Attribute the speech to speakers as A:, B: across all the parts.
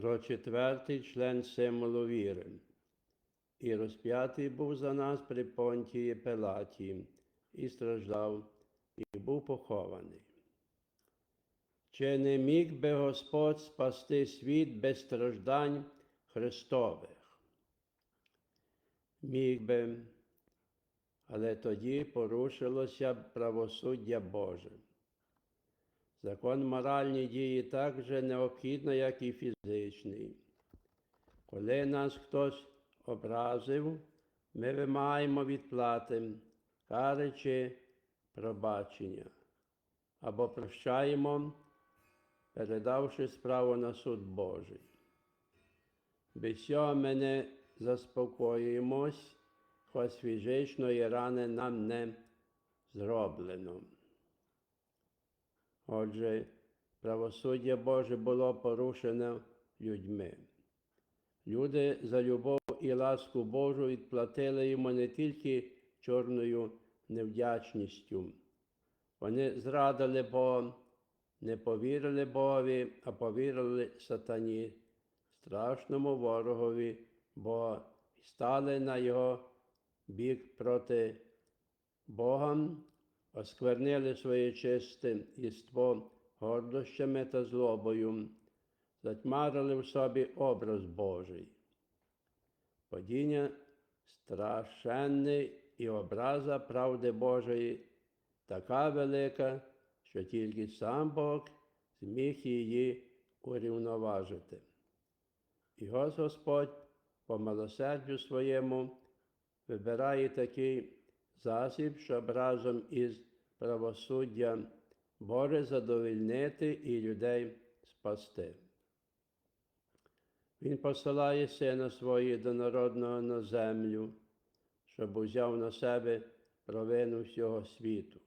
A: про четвертий член символу віри. І розп'ятий був за нас при понтії Пилаті, і страждав, і був похований. Чи не міг би Господь спасти світ без страждань Христових? Міг би, але тоді порушилося правосуддя Боже. Закон моральної дії так же необхідно, як і фізичний. Коли нас хтось образив, ми вимагаємо відплати, кари чи пробачення, або прощаємо, передавши справу на суд Божий. Без цього ми не заспокоюємось, хоч фізичної рани нам не зроблено. Отже, правосуддя Боже було порушено людьми. Люди за любов і ласку Божу відплатили йому не тільки чорною невдячністю. Вони зрадили Бога, не повірили Богові, а повірили сатані, страшному ворогові і стали на його бік проти Бога, осквернили своє чисте єство гордощами та злобою, затьмарили в собі образ Божий. Падіння страшенне і образа правди Божої така велика, що тільки сам Бог зміг її урівноважити. І Господь по милосердю своєму вибирає такий засіб, щоб разом із правосуддям Боже задовольнити і людей спасти. Він посилає сина свого єдинородного на землю, щоб узяв на себе провину всього світу.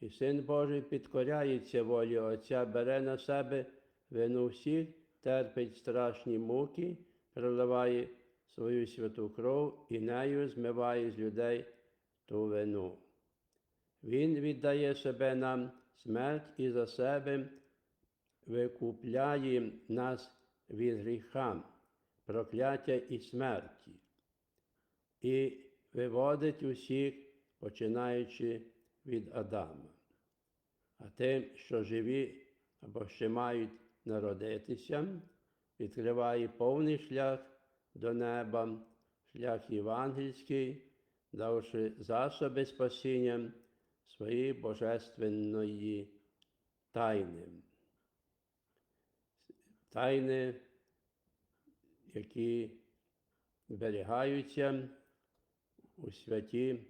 A: І син Божий підкоряється волі Отця, бере на себе вину всіх, терпить страшні муки, проливає свою святу кров і нею змиває з людей ту вину. Він віддає себе нам смерть і за себе викупляє нас від гріха, прокляття і смерті, і виводить усіх, починаючи від Адама. А тим, що живі або ще мають народитися, відкриває повний шлях до неба, шлях євангельський, давши засоби спасіння своєї божественної тайни. Тайни, які зберігаються у святі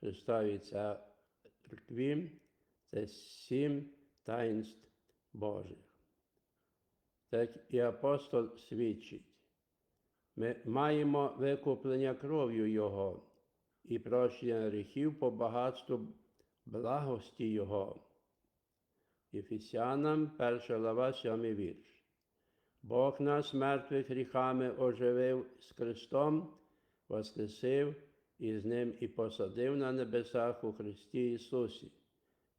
A: Христовій Церкві, це сім таїнств Божих. Так і апостол свідчить. Ми маємо викуплення кров'ю Його і прощення гріхів по багатству благості Його. Ефесянам, перша глава, сьомий вірш. Бог нас мертвих гріхами оживив з Христом, воскресив і з Ним і посадив на небесах у Христі Ісусі.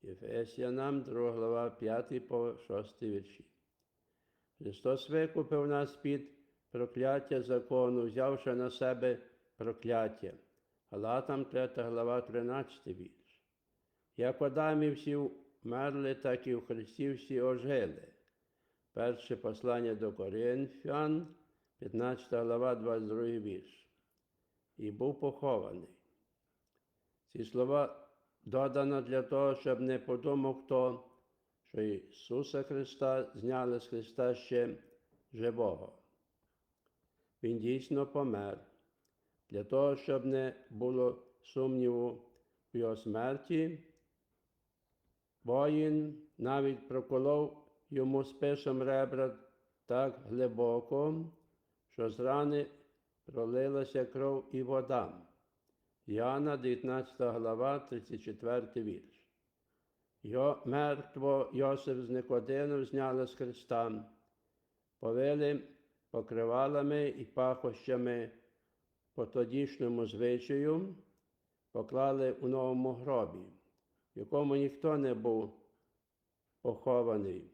A: Ефесянам, 2 глава, 5 по 6 вірші. Христос викупив нас під прокляття закону, взявши на себе прокляття. Галатам 3 глава, 13 вірш. Як в Адамі всі вмерли, так і в Христі всі ожили. Перше послання до Коринфян, 15 глава, 22 вірш. І був похований. Ці слова додано для того, щоб не подумав хто, що Ісуса Христа зняли з Христа ще живого. Він дійсно помер, для того, щоб не було сумніву в його смерті. Воїн навіть проколов йому списом ребра так глибоко, що з рани пролилася кров і вода. Яна, 19 глава, 34 вірш. Його мертво Йосиф з Никодином зняли з Христа, повели покривалами і пахощами по тодішньому звичаю, поклали у новому гробі, в якому ніхто не був похований,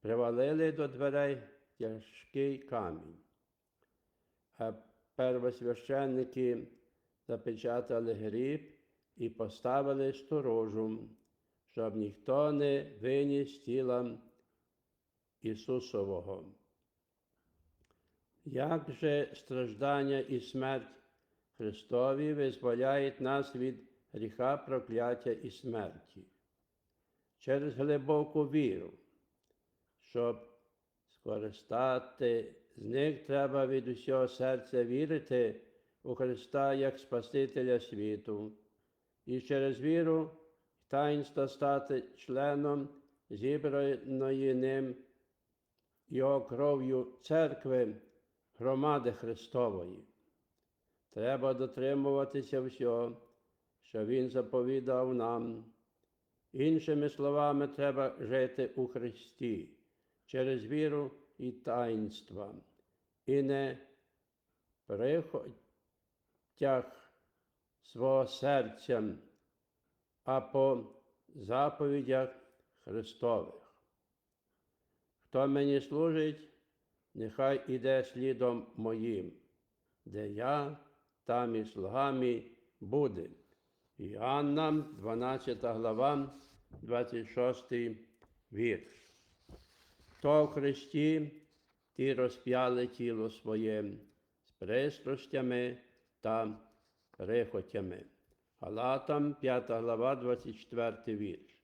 A: привалили до дверей тяжкий камінь. А первосвященники запечатали гріб і поставили сторожу, щоб ніхто не виніс тіла Ісусового. Як же страждання і смерть Христові визволяють нас від гріха, прокляття і смерті? Через глибоку віру, щоб скористати з них треба від усього серця вірити у Христа як Спасителя світу, і через віру таїнства стати членом зібраної ним його кров'ю церкви, громади Христової. Треба дотримуватися всього, що Він заповідав нам. Іншими словами, треба жити у Христі через віру і таїнства, і не прихотях свого серця, а по заповідях Христових. Хто мені служить, нехай іде слідом моїм, де я, там і слугами буде. Іоанна, 12 глава, 26 вірш. Хто в Христі, ті розп'яли тіло своє з пристрастями та прихотями. Галатам, 5 глава, 24 вірш.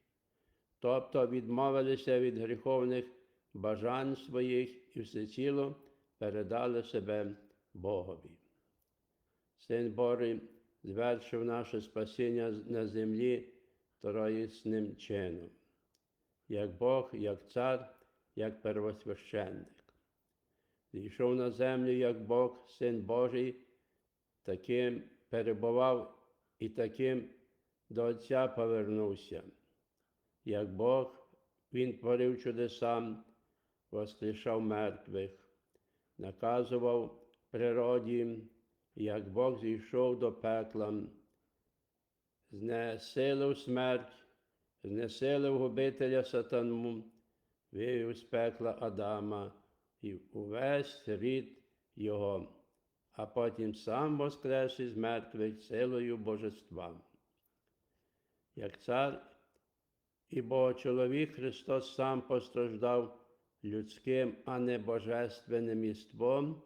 A: Тобто відмовилися від гріховних бажань своїх і всеціло передали себе Богові. Син Божий звершив наше спасіння на землі троїсним чином, як Бог, як цар, як первосвященник. Зійшов на землю, як Бог, Син Божий, таким перебував і таким до Отця повернувся. Як Бог, Він творив чудеса, воскрешав мертвих, наказував природі, як Бог зійшов до пекла, знесилив смерть, знесилив губителя сатану, вивів з пекла Адама і увесь рід його, а потім сам воскрес із мертвих силою божества. Як цар і Богочоловік Христос сам постраждав людським, а не божественним іством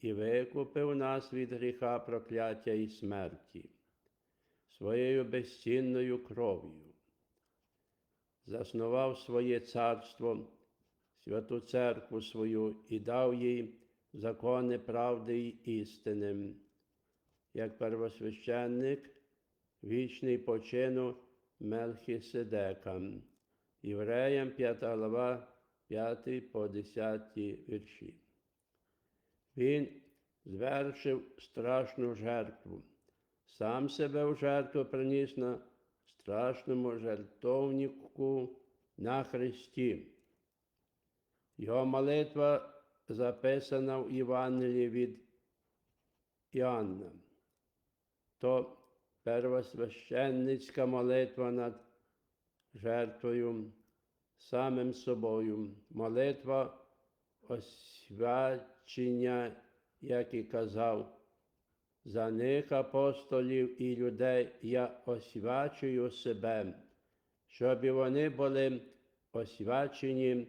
A: і викупив нас від гріха, прокляття і смерті своєю безцінною кров'ю. Заснував своє царство, святу церкву свою і дав їй закони правди й істини, як первосвященник, вічний почину Мелхіседека, Євреям 5 глава, 5 по 10 вірші. Він звершив страшну жертву, сам себе в жертву приніс на страшному жертовнику на Христі. Його молитва записана в Євангелії від Іоанна. То первосвященницька молитва над жертвою, самим собою, молитва освячення, як і казав, за них апостолів і людей я освячую себе, щоб вони були освячені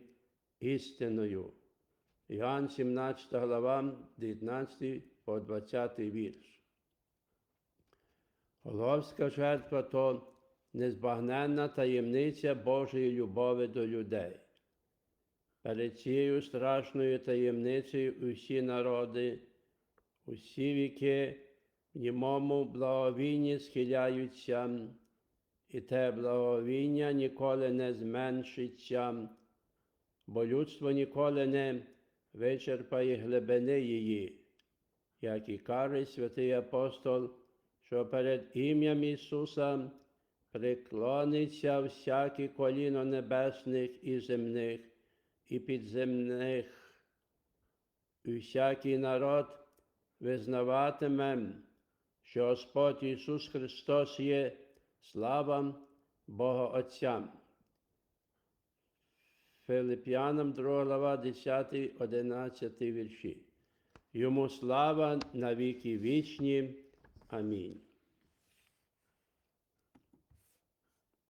A: істиною. Іоанн 17 глава, 19 по 20 вірш. Головська жертва то незбагненна таємниця Божої любові до людей. Перед цією страшною таємницею усі народи, усі віки в німому благовінні схиляються, і те благовіння ніколи не зменшиться, бо людство ніколи не вичерпає глибини її, як і каже святий апостол, що перед ім'ям Ісуса приклониться всяке коліно небесних і земних і підземних, і всякий народ визнаватиме, що Господь Ісус Христос є слава Бога Отця. Филип'янам 2 глава 10, 11 вірші. Йому слава на віки вічні. Амінь.